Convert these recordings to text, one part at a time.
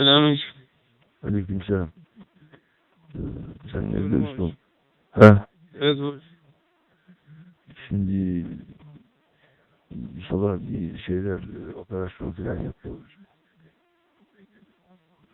Selamünaleyküm. Aleykümselam. Ee, Sen ne diyorsun? Ha? Evet babacığım. Şimdi sabah bir şeyler operasyon falan yapıyoruz.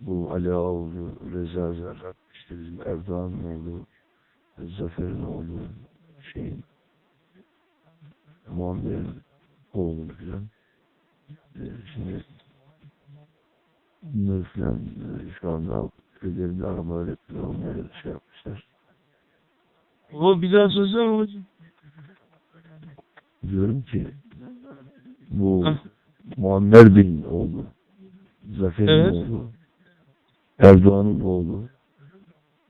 Bu Ali Ağoğlu, Reza Zerrak, işte bizim Erdoğan'ın oğlu, Zafer'in oğlu, şeyin, Muammer'in oğlu falan. E, Şimdi bunları falan e, şu anda köylerinde yapıyor, onları da şey yapmışlar. Baba bir daha söylesene babacığım. Diyorum ki bu Hah. Muammer Bey'in oğlu, Zafer'in Evet. oğlu, Erdoğan'ın oğlu,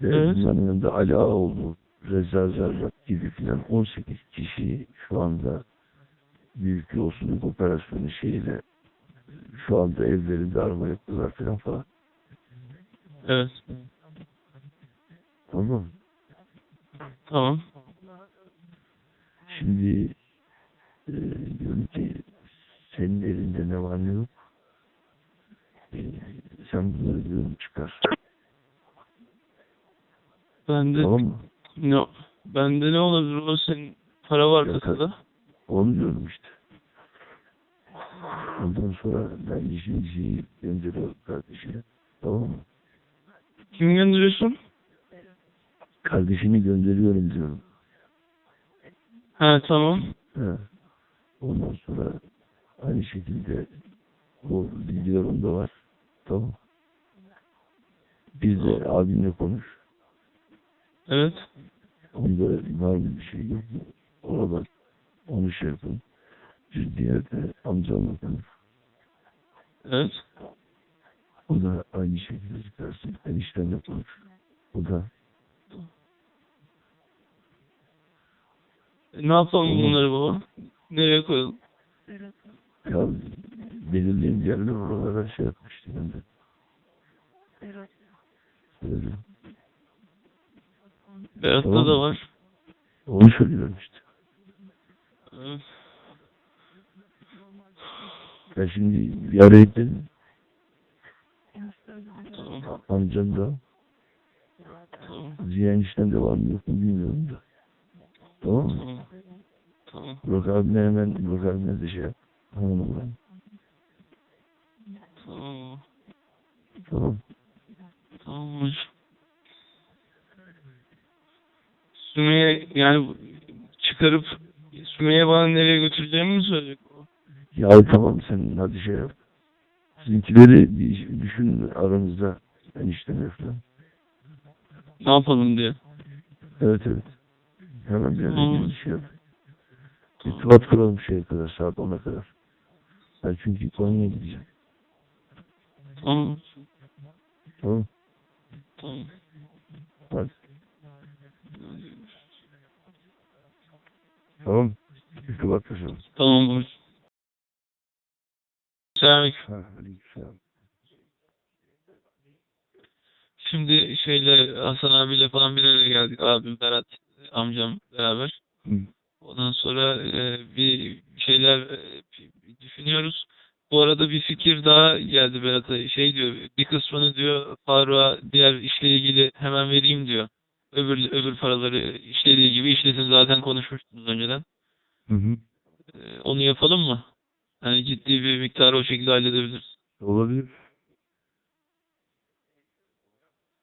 ve Evet. bunların yanında Ali Ağaoğlu, Reza Zerrak gibi filan 18 kişi şu anda büyük yolsuzluk operasyonu şeyiyle şu anda evlerinde arama yapıyorlar filan falan. Evet. Tamam? Tamam. Şimdi e, diyorum ki senin elinde ne var ne yok. E, sen bunları diyorum çıkar. Bende Tamam mı? ne bende ne olabilir o senin para var kasada. Onu diyorum işte. Ondan sonra ben işin şeyi gönderiyorum kardeşine. Tamam mı? Kim gönderiyorsun? Kardeşini gönderiyorum diyorum. Ha tamam. He. Ondan sonra aynı şekilde bu bilgilerim de var. Tamam. Bir de abimle konuş. Evet. Onda var mı bir şey yok mu? Oradan onu şey yapın. Diğer de amcamla konuş. Evet. O da aynı şekilde çıkarsın. Eniştenle konuş. O da E, ne yapalım Tamam. bunları baba? Nereye koyalım? ya belirleyen yerler oralara şey yapmıştı ben de. Söyledim. Berat'ta Tamam. da var. Onu söylüyorum işte. Evet. Ben şimdi. Tamam. Amcam da. Ziya enişten de var mı yok mu bilmiyorum da. Tamam mı? Tamam. Burak abine hemen Burak abine de şey yap. Hanım ben. Tamam. Tamam. Tamam. Sümeyye yani çıkarıp Sümeyye bana nereye götüreceğimi mi söyleyecek? Ya tamam sen hadi şey yap. Sizinkileri düşün aranızda enişten falan. Ne yapalım diye. Evet evet. Hemen bir bir şey yap. İrtibat kuralım şeye kadar saat 10'a kadar. Ben çünkü Konya'ya gideceğim. Tamam. Tamam. Tamam. Hadi. Tamam. İrtibat kuralım. Tamam. Selamünaleyküm. Şimdi şeyle Hasan abiyle falan bir araya geldik. Abim Berat, amcam beraber. Hı. Ondan sonra e, bir şeyler e, düşünüyoruz. Bu arada bir fikir daha geldi Berat'a. Şey diyor, bir kısmını diyor Faruk'a diğer işle ilgili hemen vereyim diyor. Öbür öbür paraları işlediği gibi işlesin zaten konuşmuştunuz önceden. Hı hı. E, onu yapalım mı? Yani ciddi bir miktarı o şekilde halledebiliriz. Olabilir.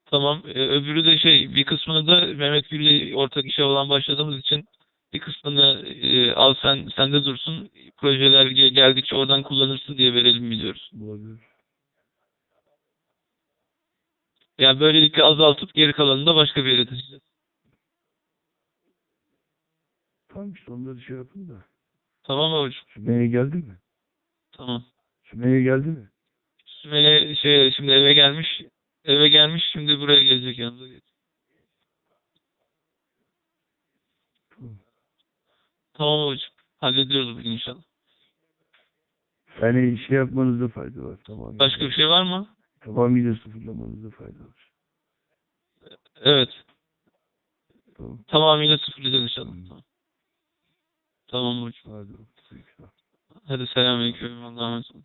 Tamam. e, öbürü de şey bir kısmını da Mehmet Gül'le ortak işe olan başladığımız için bir kısmını e, al sen sende dursun. Projeler ge- geldikçe oradan kullanırsın diye verelim biliyoruz. Olabilir. Yani böylelikle azaltıp geri kalanını da başka bir yere taşıyacağız. Tamam işte onları şey yapın da. Tamam hocam? Sümeyye geldi mi? Tamam. Sümeyye geldi mi? Sümeyye şey şimdi eve gelmiş. Eve gelmiş şimdi buraya gelecek yanımıza. Tamam. Tamam hocam. Hallediyoruz bugün inşallah. Yani şey yapmanızda fayda var. Tamam. Başka bir şey var mı? Tamamıyla sıfırlamanızda fayda var. Evet. Tamam. Tamamıyla sıfırlayacağız inşallah. Tamam. Tamam hocam. Hadi. Hadi selamünaleyküm. Allah'a emanet olun.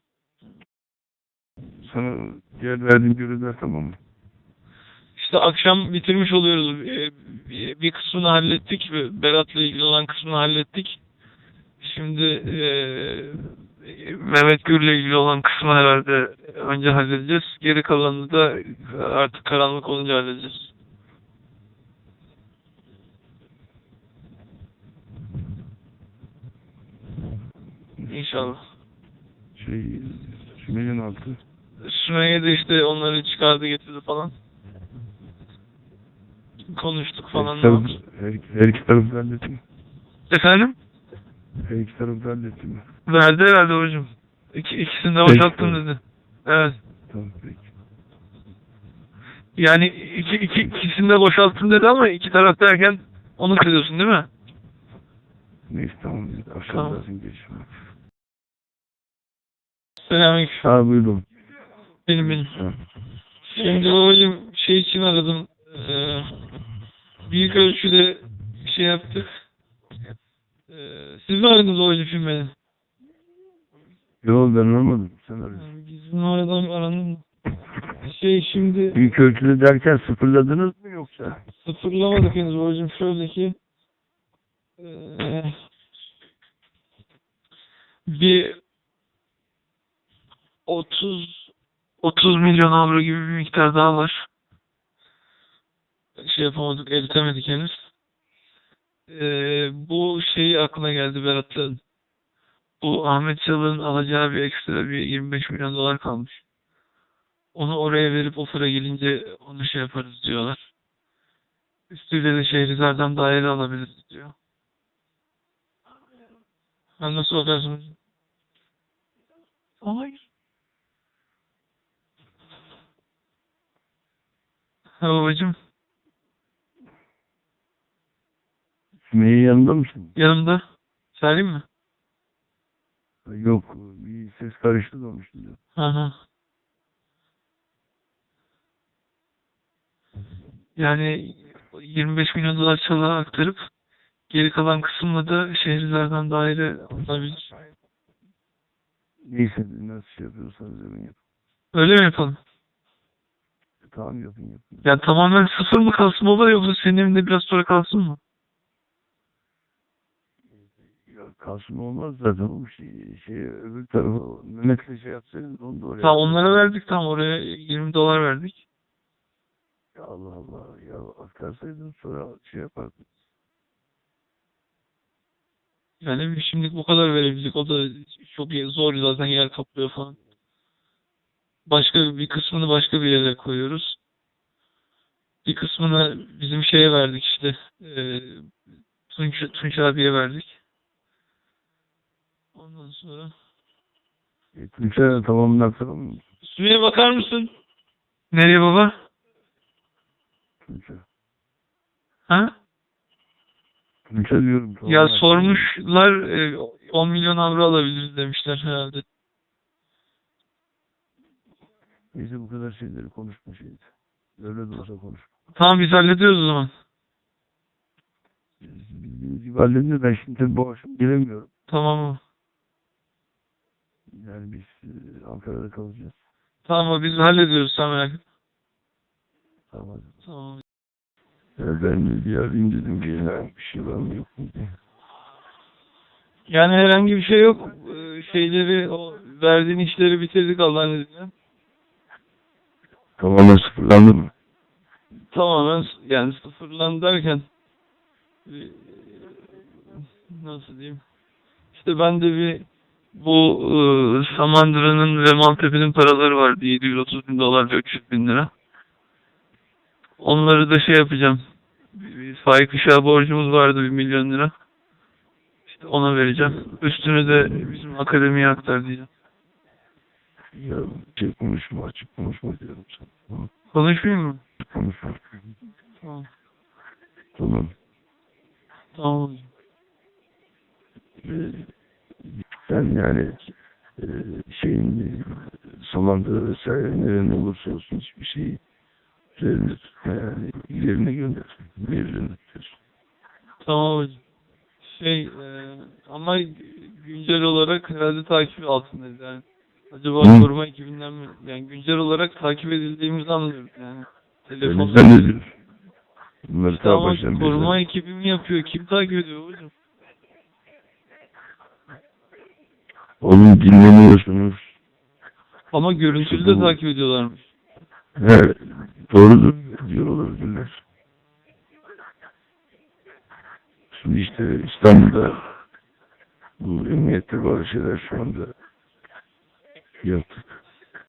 Sana diğer verdiğim görevler tamam mı? İşte akşam bitirmiş oluyoruz. Ee, bir- kısmını hallettik. Berat'la ilgili olan kısmını hallettik. Şimdi eee Mehmet Gür'le ilgili olan kısmı herhalde önce halledeceğiz. Geri kalanını da artık karanlık olunca halledeceğiz. İnşallah. Şey, Sümeyye'nin altı. Sümeyye de işte onları çıkardı getirdi falan. Konuştuk falan. Her iki, taraf, her, her iki tarafı da hallettin mi? Efendim? Her iki tarafı da hallettin mi? Verdi herhalde hocam. İki, ikisini de boşalttım dedi. Evet. Tamam peki. Yani iki, iki, ikisini de boşalttım dedi ama iki taraf derken onu kırıyorsun değil mi? Neyse tamam. Akşam Tamam. geçme. Selamünaleyküm. Ha buyurun. Benim benim. Şimdi babacığım şey için aradım. Ee, büyük ölçüde şey yaptık. Ee, siz mi aradınız babacığım şimdi beni? Yok ben anlamadım. Sen. Yani Bizim aradan aranın? Şey şimdi Büyük ölçüde derken sıfırladınız mı yoksa? sıfırlamadık henüz babacığım. Şöyle ki ee, bir 30 30 milyon avro gibi bir miktar daha var. Şey yapamadık, eritemedik henüz. Ee, bu şey aklına geldi Berat'ın. Bu Ahmet Çalık'ın alacağı bir ekstra bir 25 milyon dolar kalmış. Onu oraya verip o sıra gelince onu şey yaparız diyorlar. Üstüyle de Şehrizar'dan daire alabiliriz diyor. Ha nasıl bakarsınız? Hayır. Ha babacım Sümeyye yanında mısın? yanımda. Söyleyeyim mi? Yok bir ses karıştı da onun şimdi. Hı. Yani 25 milyon dolar çalığa aktarıp geri kalan kısımla da Şehrizar'dan daire alınabilir. Neyse nasıl şey yapıyorsanız hemen yapın. Öyle mi yapalım? Tamam yapın yapın. Ya tamamen sıfır mı kalsın baba yoksa senin evinde biraz sonra kalsın mı? Ya kalsın olmaz zaten o şey, şey öbür tarafı Mehmet'le şey yapsaydınız onu da oraya. Tamam onlara verdik tam oraya 20 dolar verdik. Ya Allah Allah ya aktarsaydınız sonra şey yapardık. Yani şimdilik bu kadar verebildik. O da çok zor zaten yer kaplıyor falan. Başka bir kısmını başka bir yere koyuyoruz. Bir kısmını bizim şeye verdik işte. E, Tunç, Tunç abiye verdik. Ondan sonra. E, aktaralım mı? Sümeyye bakar mısın? Nereye baba? Tuğçe. Ha? Tuğçe diyorum. Ya tamamını aktaralım. sormuşlar e, 10 milyon avro alabiliriz demişler herhalde. Neyse bu kadar şeyleri konuşma şeydi. Öyle de olsa konuş. Tamam biz hallediyoruz o zaman. Bildiğiniz gibi halledin de ben şimdi tabii akşam gelemiyorum. Tamam? Yani biz e, Ankara'da kalacağız. Tamam biz hallediyoruz sen merak etme. Tamam. Tamam. Ya ben de bir arayayım dedim ki ya bir şey var mı yok mu diye. Yani herhangi bir şey yok. Ee, Şeyleri, o verdiğin işleri bitirdik Allah'ın izniyle. Tamamen sıfırlandı mı? Tamamen yani sıfırlandı derken e, nasıl diyeyim? İşte ben de bir bu e, Samandıra'nın ve Maltepe'nin paraları vardı. 730 bin dolar ve 300 bin lira. Onları da şey yapacağım. Bir, bir Faik Işık'a borcumuz vardı 1 milyon lira. İşte ona vereceğim. Üstünü de bizim akademiye aktar diyeceğim. Ya şey konuşma açık konuşma diyorum sana. Konuşmayayım mı? Konuşma. Tamam. Tamam. Tamam. Ee, sen yani e, şeyin Samandıra vesaire nerede olursa olsun hiçbir şeyi üzerinde tutma yani ilerine gönder. Mevzunu tutuyorsun. Tamam hocam. Şey e, ama güncel olarak herhalde takip altındayız yani. Acaba Hı. koruma ekibinden mi? Yani güncel olarak takip edildiğimizi anlıyoruz yani. Telefon. Elimizden ne diyorsun? Bunları İşte ama baştan koruma beri- ekibi mi yapıyor? Kim takip ediyor hocam? Oğlum dinlemiyorsunuz. Ama görüntülü de takip ediyorlarmış. He, doğrudur diyor olabilirler. Şimdi işte İstanbul'da bu emniyette bazı şeyler şu anda yaptık.